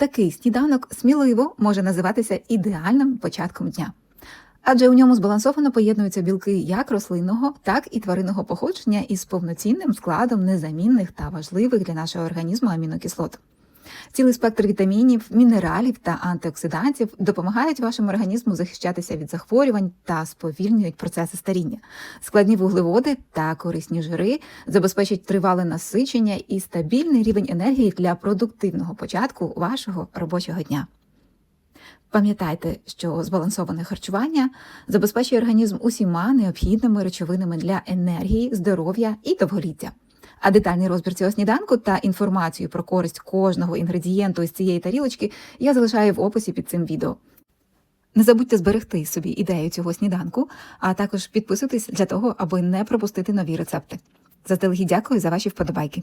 Такий сніданок сміливо може називатися ідеальним початком дня. Адже у ньому збалансовано поєднуються білки як рослинного, так і тваринного походження із повноцінним складом незамінних та важливих для нашого організму амінокислот. Цілий спектр вітамінів, мінералів та антиоксидантів допомагають вашому організму захищатися від захворювань та сповільнюють процеси старіння. Складні вуглеводи та корисні жири забезпечать тривале насичення і стабільний рівень енергії для продуктивного початку вашого робочого дня. Пам'ятайте, що збалансоване харчування забезпечує організм усіма необхідними речовинами для енергії, здоров'я і довголіття. А детальний розбір цього сніданку та інформацію про користь кожного інгредієнту із цієї тарілочки я залишаю в описі під цим відео. Не забудьте зберегти собі ідею цього сніданку, а також підписуйтесь для того, аби не пропустити нові рецепти. Заздалегідь дякую за ваші вподобайки.